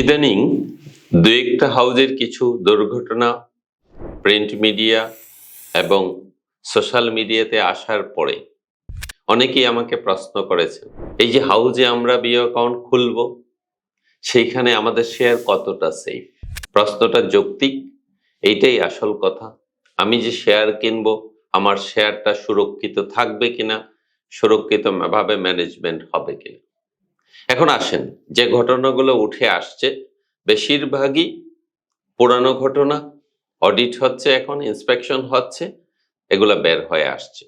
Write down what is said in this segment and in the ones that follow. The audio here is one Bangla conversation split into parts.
ইদানিং দু একটা হাউজের কিছু দুর্ঘটনা, প্রিন্ট মিডিয়া এবং সোশ্যাল মিডিয়াতে আসার পরে অনেকেই আমাকে প্রশ্ন করেছেন, এই যে হাউজে আমরা বিও অ্যাকাউন্ট খুলব, সেইখানে আমাদের শেয়ার কতটা সেফ প্রশ্নটা যৌক্তিক, এইটাই আসল কথা। আমি যে শেয়ার কিনবো, আমার শেয়ারটা সুরক্ষিত থাকবে কিনা সুরক্ষিত ভাবে ম্যানেজমেন্ট হবে কিনা। এখন আসেন, যে ঘটনাগুলো উঠে আসছে, বেশিরভাগই পুরানো ঘটনা অডিট হচ্ছে এখন ইন্সপেকশন হচ্ছে, এগুলা বের হয়ে আসছে।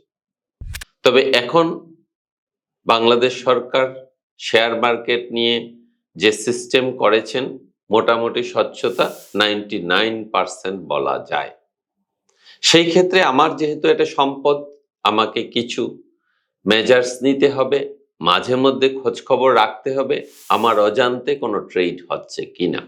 তবে এখন বাংলাদেশ সরকার শেয়ার মার্কেট নিয়ে যে সিস্টেম করেছেন, মোটামুটি স্বচ্ছতা নাইনটি নাইন পার্সেন্ট বলা যায়। সেই ক্ষেত্রে আমার যেহেতু এটা সম্পদ, আমাকে কিছু মেজার্স নিতে হবে মাঝে মধ্যে খোঁজ খবর রাখতে হবে, আমার অজান্তে কোনো ট্রেড হচ্ছে কিনা।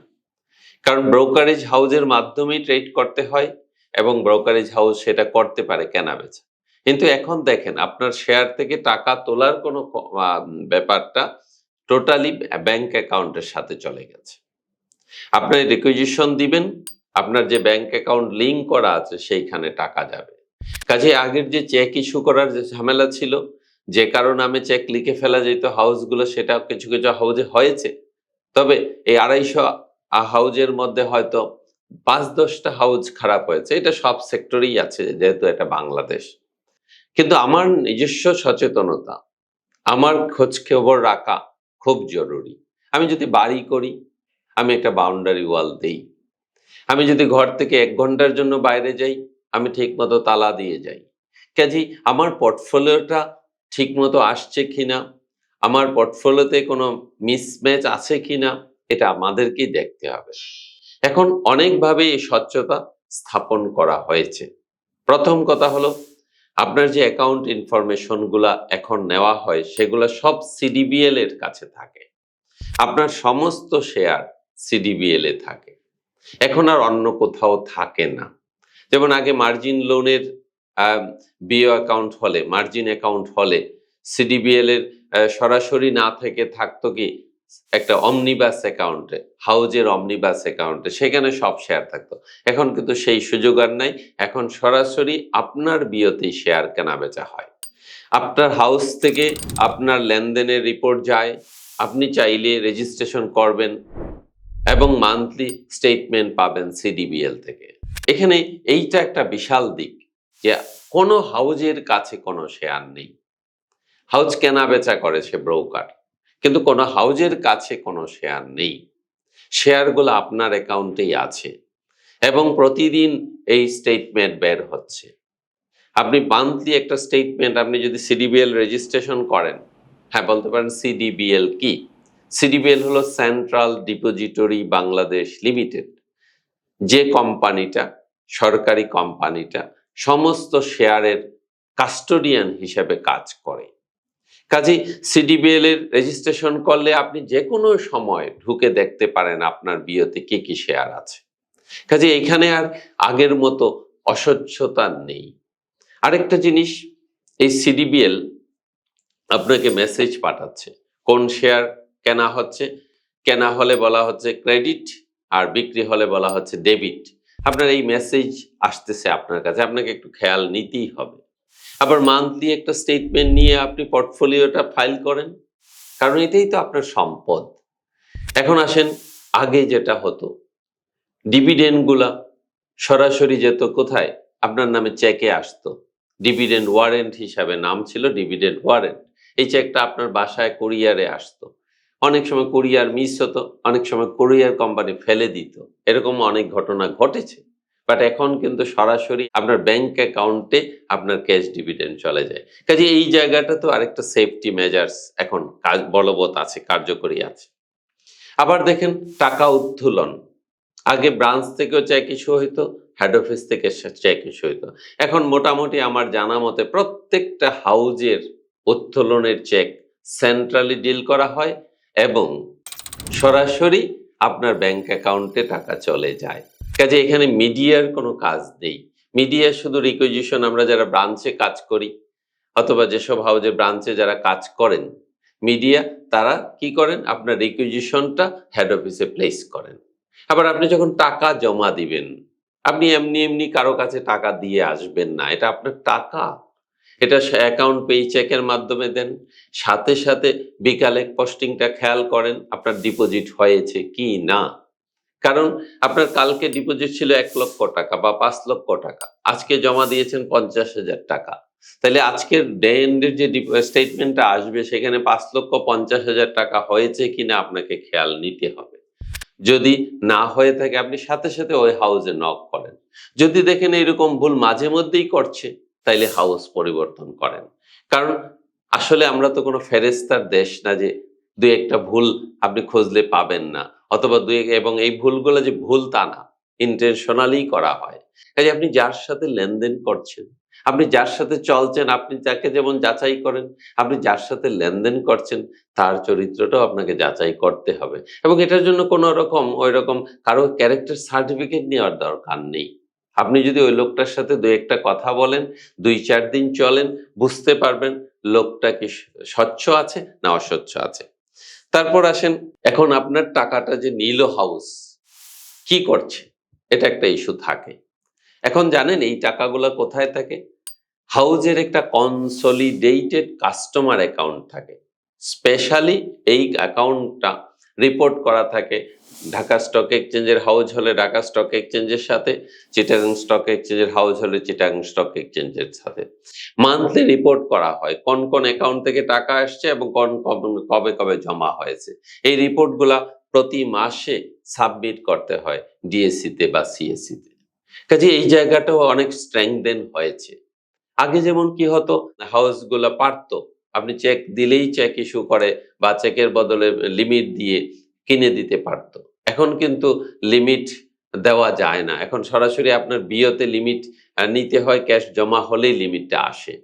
কারণ ব্রোকারেজ হাউসের মাধ্যমেই ট্রেড করতে হয় এবং ব্রোকারেজ হাউস সেটা করতে পারে কেনা বেচা কিন্তু এখন দেখেন, আপনার শেয়ার থেকে টাকা তোলার কোনো ব্যাপারটা টোটালি ব্যাংক অ্যাকাউন্টের সাথে চলে গেছে। আপনার রিকুইজিশন দিবেন, আপনার যে ব্যাংক অ্যাকাউন্ট লিঙ্ক করা আছে সেইখানে টাকা যাবে। কাজে আগের যে চেক ইস্যু করার যে ঝামেলা ছিল যে কারও নামে চেক লিখে ফেলা যেত হাউসগুলো সেটা কিছু কিছু হাউজে হয়েছে। তবে এই আড়াইশো হাউজের মধ্যে হয়তো পাঁচ দশটা হাউজ খারাপ হয়েছে। এটা সব সেক্টরেই আছে, যেহেতু এটা বাংলাদেশ। কিন্তু আমার নিজস্ব সচেতনতা, আমার খোঁজ খবর রাখা খুব জরুরি। আমি যদি বাড়ি করি, আমি একটা বাউন্ডারি ওয়াল দেই। আমি যদি ঘর থেকে এক ঘণ্টার জন্য বাইরে যাই, আমি ঠিক মতো তালা দিয়ে যাই। কাজেই আমার পোর্টফোলিওটা ঠিক মতো আসছে কিনা, আমার পোর্টফোলিওতে কোনো মিসম্যাচ আছে কিনা, এটা আমাদেরকেই দেখতে হবে। এখন অনেকভাবে এই স্বচ্ছতা স্থাপন করা হয়েছে। প্রথম কথা হলো, আপনার যে অ্যাকাউন্ট ইনফরমেশনগুলা এখন নেওয়া হয়, সেগুলো সব সিডিবিএল এর কাছে থাকে। আপনার সমস্ত শেয়ার সিডিবিএল এ থাকে। এখন আর অন্য কোথাও থাকে না। যেমন আগে মার্জিন লোনের বিও অ্যাকাউন্ট হলে মার্জিন অ্যাকাউন্ট হলে সিডিবিএল এর সরাসরি না থেকে থাকতো কি? একটা অমনিবাস অ্যাকাউন্টে হাউজের অমনিবাস অ্যাকাউন্টে সেখানে সব শেয়ার থাকতো। এখন কিন্তু সেই সুযোগ আর নাই। এখন সরাসরি আপনার বিয়েতেই শেয়ার কেনা বেচা হয়। আপনার হাউস থেকে আপনার লেনদেনের রিপোর্ট যায়। আপনি চাইলে রেজিস্ট্রেশন করবেন এবং মান্থলি স্টেটমেন্ট পাবেন সিডিবিএল থেকে। এখানে এইটা একটা বিশাল দিক। যে কোনো হাউজের কাছে কোনো শেয়ার নেই। হাউজ কেনা বেচা করে সে ব্রোকার, কিন্তু কোনো হাউজের কাছে কোনো শেয়ার নেই। শেয়ারগুলো আপনার অ্যাকাউন্টেই আছে এবং প্রতিদিন এই স্টেটমেন্ট বের হচ্ছে। আপনি মান্থলি একটা স্টেটমেন্ট আপনি যদি সিডিবিএল রেজিস্ট্রেশন করেন হ্যাঁ বলতে পারেন সিডিবিএল কি? সিডিবিএল হলো সেন্ট্রাল ডিপোজিটরি বাংলাদেশ লিমিটেড। যে কোম্পানিটা, সরকারি কোম্পানিটা সমস্ত শেয়ারের কাস্টোডিয়ান হিসেবে কাজ করে। কাজে সিডিবিএল এর রেজিস্ট্রেশন করলে আপনি যে কোনো সময় ঢুকে দেখতে পারেন আপনার বিয়েতে কি কি শেয়ার আছে। কাজে এখানে আর আগের মতো অস্বচ্ছতা নেই। আরেকটা জিনিস, এই সিডিবিএল আপনাকে মেসেজ পাঠাচ্ছে, কোন শেয়ার কেনা হচ্ছে। কেনা হলে বলা হচ্ছে ক্রেডিট আর বিক্রি হলে বলা হচ্ছে ডেবিট। আপনার এই মেসেজ আসতেছে আপনার কাছে, আপনাকে একটু খেয়াল নিতেই হবে। আবার মান্থলি একটা স্টেটমেন্ট নিয়ে আপনি পোর্টফোলিওটা ফাইল করেন, কারণ এটাই তো আপনার সম্পদ। এখন আসেন, আগে যেটা হতো ডিভিডেন্ডগুলা সরাসরি যেত কোথায়? আপনার নামে চেকে আসতো। ডিভিডেন্ড ওয়ারেন্ট হিসাবে নাম ছিল ডিভিডেন্ড ওয়ারেন্ট এই চেকটা আপনার বাসায় কুরিয়ারে আসতো। অনেক সময় কুরিয়ার মিস হতো, অনেক সময় কুরিয়ার কোম্পানি ফেলে দিত। এরকম অনেক ঘটনা ঘটেছে। বাট এখন কিন্তু সরাসরি আপনার ব্যাংক অ্যাকাউন্টে আপনার ক্যাশ ডিভিডেন্ড চলে যায়। কাজে এই জায়গাটা তো আরেকটা সেফটি মেজার্স এখন কাজ বলবৎ আছে, কার্যকরী আছে। আবার দেখেন, টাকা উত্তোলন। আগে ব্রাঞ্চ থেকেও চেক ইস্যু হইতো হেড অফিস থেকে চেক ইস্যু হইতো। এখন মোটামুটি আমার জানা মতে প্রত্যেকটা হাউজের উত্তোলনের চেক সেন্ট্রালি ডিল করা হয়। এবং সরাসরি আপনার ব্যাংক অ্যাকাউন্টে টাকা চলে যায়। কাজে এখানে মিডিয়ার কোনো কাজ নেই। মিডিয়া শুধু রিকুইজিশন আমরা যারা ব্রাঞ্চে কাজ করি, অথবা যেসব হাউজে ব্রাঞ্চে যারা কাজ করেন মিডিয়া তারা কি করেন? আপনার রিকুইজিশনটা হেড অফিসে প্লেস করেন। আবার আপনি যখন টাকা জমা দিবেন, আপনি এমনি এমনি কারও কাছে টাকা দিয়ে আসবেন না। এটা আপনার টাকা। এটা অ্যাকাউন্ট পে চেকের মাধ্যমে দেন। সাথে সাথে বিকালে পোস্টিংটা খেয়াল করেন আপনার ডিপোজিট হয়েছে কি না। কারণ আপনার কালকে ডিপোজিট ছিল এক লক্ষ টাকা বা পাঁচ লক্ষ টাকা। আজকে জমা দিয়েছেন পঞ্চাশ হাজার টাকা। তাহলে আজকের ডে এন্ডের যে স্টেটমেন্টটা আসবে, সেখানে পাঁচ লক্ষ পঞ্চাশ হাজার টাকা হয়েছে কিনা আপনাকে খেয়াল নিতে হবে। যদি না হয়ে থাকে, আপনি সাথে সাথে ওই হাউসে নক করেন। যদি দেখেন এরকম ভুল মাঝে মধ্যেই করছে তাইলে হাউস পরিবর্তন করেন। কারণ আসলে আমরা তো কোনো ফেরেস্তার দেশ না যে দুই একটা ভুল আপনি খুঁজলে পাবেন না, অথবা দুই এবং এই ভুলগুলো যে ভুল তা না ইন্টেনশনালি করা হয়। কাজে আপনি যার সাথে লেনদেন করছেন, আপনি যার সাথে চলছেন, আপনি যাকে যেমন যাচাই করেন, আপনি যার সাথে লেনদেন করছেন, তার চরিত্রটাও আপনাকে যাচাই করতে হবে। এবং এটার জন্য কোনো রকম, ওই রকম কারও ক্যারেক্টার সার্টিফিকেট নেওয়ার দরকার নেই। আপনি যদি ওই লোকটার সাথে দু একটা কথা বলেন, দুই চার দিন চলেন, বুঝতে পারবেন লোকটা কি স্বচ্ছ আছে না অস্বচ্ছ আছে। তারপর আসেন, এখন আপনার টাকাটা যে নীল হাউস, কি করছে? এটা একটা ইস্যু থাকে। এখন জানেন এই টাকাগুলো কোথায় থাকে? হাউজের একটা কনসলিডেটেড কাস্টমার অ্যাকাউন্ট থাকে। স্পেশালি এই অ্যাকাউন্টটা রিপোর্ট করা থাকে। ঢাকা স্টক এক্সচেঞ্জের হাউস হলে ঢাকা স্টক এক্সচেঞ্জের সাথে চিটাগাং স্টক এক্সচেঞ্জের হাউস হলে চিটাগাং স্টক এক্সচেঞ্জের সাথে। মান্থলি রিপোর্ট করা হয়, কোন কোন অ্যাকাউন্ট থেকে টাকা আসছে এবং কোন কবে কবে জমা হয়েছে। এই রিপোর্টগুলা প্রতি মাসে সাবমিট করতে হয় ডিএসসি তে বা সিএসসি তে কাজে এই জায়গাটাও অনেক স্ট্রেংদেন হয়েছে। আগে যেমন কি হতো হাউসগুলো পারতো আপনি চেক দিলেই চেক ইস্যু করে বা চেকের বদলে লিমিট দিয়ে কিনে দিতে পারত। এখন কিন্তু লিমিট দেওয়া যায় না। এখন সরাসরি আপনার বিয়েতে লিমিট নিতে হয় ক্যাশ জমা হলেই লিমিটটা আসে।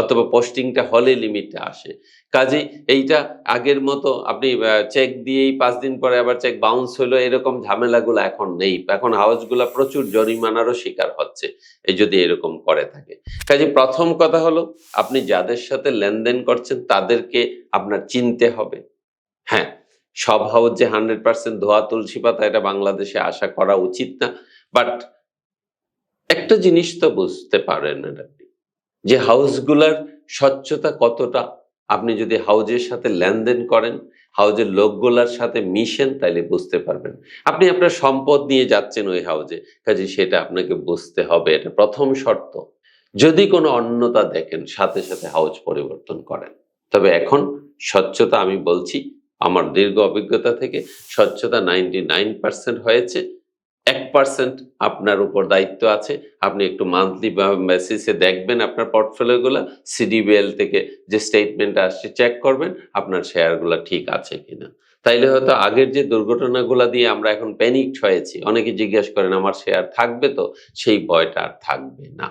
অথবা পোস্টিংটা হলে লিমিটটা আসে। কাজেই এইটা আগের মতো আপনি চেক দিয়েই পাঁচ দিন পরে আবার চেক বাউন্স হলো এরকম ঝামেলাগুলো এখন নেই। এখন হাউসগুলো প্রচুর জরিমানারও শিকার হচ্ছে এই যদি এরকম করে থাকে। কাজে প্রথম কথা হলো আপনি যাদের সাথে লেনদেন করছেন তাদেরকে আপনার চিনতে হবে। হ্যাঁ সব হাউস যে হান্ড্রেড পার্সেন্ট ধোয়া তুলসী পাতা এটা বাংলাদেশে আশা করা উচিত না। বাট একটা জিনিস তো বুঝতে পারেন আপনি, যে হাউসগুলার স্বচ্ছতা কতটা? আপনি যদি হাউজের সাথে লেনদেন করেন, হাউজের লোকগুলার সাথে মিশেন, তাইলে বুঝতে পারবেন। আপনি আপনার সম্পদ নিয়ে যাচ্ছেন ওই হাউজে, কাজে সেটা আপনাকে বুঝতে হবে, এটা প্রথম শর্ত। যদি কোনো অন্যতা দেখেন, সাথে সাথে হাউজ পরিবর্তন করেন। তবে এখন স্বচ্ছতা আমি বলছি, আমার দীর্ঘ অভিজ্ঞতা থেকে স্বচ্ছতা নাইনটি হয়েছে। এক পার্সেন্ট আপনার উপর দায়িত্ব আছে। আপনি একটু মান্থলি বেসিসে দেখবেন আপনার পোর্টফোলিওগুলো সিডিবিএল থেকে যে স্টেটমেন্ট আসছে চেক করবেন আপনার শেয়ারগুলো ঠিক আছে কিনা। তাইলে হয়তো আগের যে দুর্ঘটনাগুলো দিয়ে আমরা এখন প্যানিক হয়েছি। অনেকে জিজ্ঞেস করেন, আমার শেয়ার থাকবে তো? সেই ভয়টা আর থাকবে না।